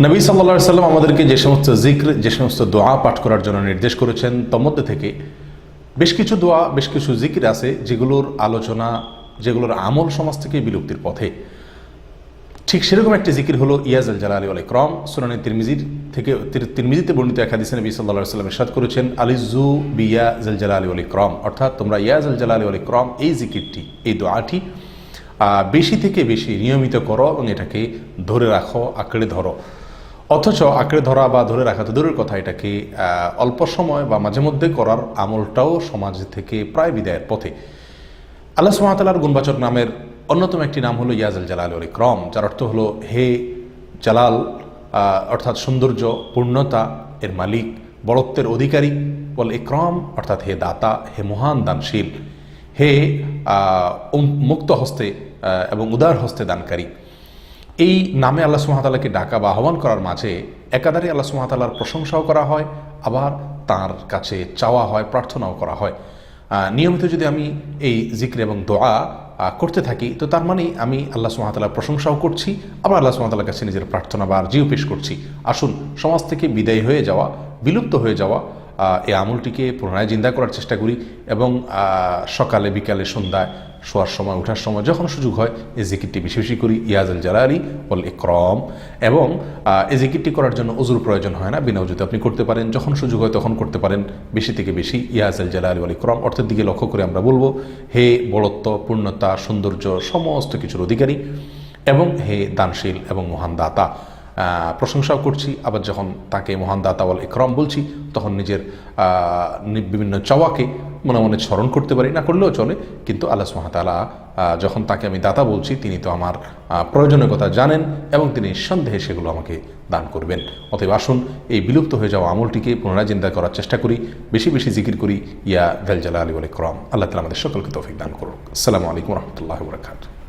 নবী সাল্লা সাল্লাম আমাদেরকে যে সমস্ত জিক্র, যে সমস্ত দোয়া পাঠ করার জন্য নির্দেশ করেছেন, তার মধ্যে থেকে বেশ কিছু দোয়া, বেশ কিছু জিকির আছে যেগুলোর আলোচনা, যেগুলোর আমল সমাজ থেকে বিলুপ্তির পথে। ঠিক সেরকম একটি জিকির হলো ইয়াজ আল জালালি আল ইকরম, সুনানি তিরমিজির থেকে, তির- তিরমিজিতে বর্ণিত এক হাদিসে নবী সাল্লাহ সাল্লাম ইরশাদ করেছেন আলিজু বিয়া জাল আলী আল ইকরম। অর্থাৎ তোমরা ইয়াজ আল জালালি আল ইকরম, এই জিকিরটি, এই দোয়াটি বেশি থেকে বেশি নিয়মিত করো এবং এটাকে ধরে রাখো, আঁকড়ে ধরো। অথচ আঁকড়ে ধরা বা ধরে রাখা তো দূরের কথা, এটাকে অল্প সময় বা মাঝে মধ্যে করার আমলটাও সমাজ থেকে প্রায় বিদায়ের পথে। আল্লাহ সুমাতালার গুণবাচক নামের অন্যতম একটি নাম হলো ইয়াজ আল জালাল আল ইকরম, যার অর্থ হলো, হে জালাল অর্থাৎ সৌন্দর্য, পূর্ণতা, এর মালিক বড়ত্বের অধিকারী বল ইকরম, অর্থাৎ হে দাতা, হে মহান দানশীল, হে মুক্ত হস্তে এবং উদার হস্তে দানকারী। এই নামে আল্লাহ সুহাতালাকে ডাকা বা আহ্বান করার মাঝে একাধারে আল্লাহ সুহাতালার প্রশংসাও করা হয়, আবার তার কাছে চাওয়া হয়, প্রার্থনাও করা হয়। নিয়মিত যদি আমি এই জিক্র এবং দোয়া করতে থাকি, তো তার মানে আমি আল্লাহ সুহাতালার প্রশংসাও করছি, আবার আল্লাহ সুহাতালার কাছে নিজের প্রার্থনা বা আর্জিও পেশ করছি। আসুন, সমাজ থেকে বিদায় হয়ে যাওয়া, বিলুপ্ত হয়ে যাওয়া এই আমলটিকে পুনরায় জিন্দা করার চেষ্টা করি এবং সকালে, বিকালে, সন্ধ্যায় শোয়ার সময় ওঠার সময় যখন সুযোগ হয়, এই জিকিরটি বেশি বেশি করি ইয়াজুল জালালি বল ইকরম। এবং এই জিকিরটি করার জন্য অজুর প্রয়োজন হয় না, বিনা অজুতে আপনি করতে পারেন, যখন সুযোগ হয় তখন করতে পারেন, বেশি থেকে বেশি ইয়াজুল জালালি বল ইকরম। অর্থের দিকে লক্ষ্য করে আমরা বলব, হে বড়ত্ব পূর্ণতা, সৌন্দর্য, সমস্ত কিছুর অধিকারী এবং হে দানশীল এবং মহান দাতা। প্রশংসাও করছি। আবার যখন তাকে মহান দাতা বল ইকরম বলছি তখন নিজের বিভিন্ন চাওয়াকে মনে মনে স্মরণ করতে পারি। না করলেও চলে। কিন্তু আল্লাহ সুহাতালা যখন তাকে আমি দাতা বলছি তিনি তো আমার আহ, প্রয়োজনীয় কথা জানেন এবং তিনি নিঃসন্দেহে সেগুলো আমাকে দান করবেন। অতএব আসুন এই বিলুপ্ত হয়ে যাওয়া আমলটিকে পুনরায় চিন্তা করার চেষ্টা করি। বেশি বেশি জিকির করি। ইয়া ভেলজালা আলী আলী ক্রম আল্লাহ তালা আমাদের সকলকে তৌফিক দান করুক। আসসালামু আলাইকুম রহমতুল্লাহ বরকাত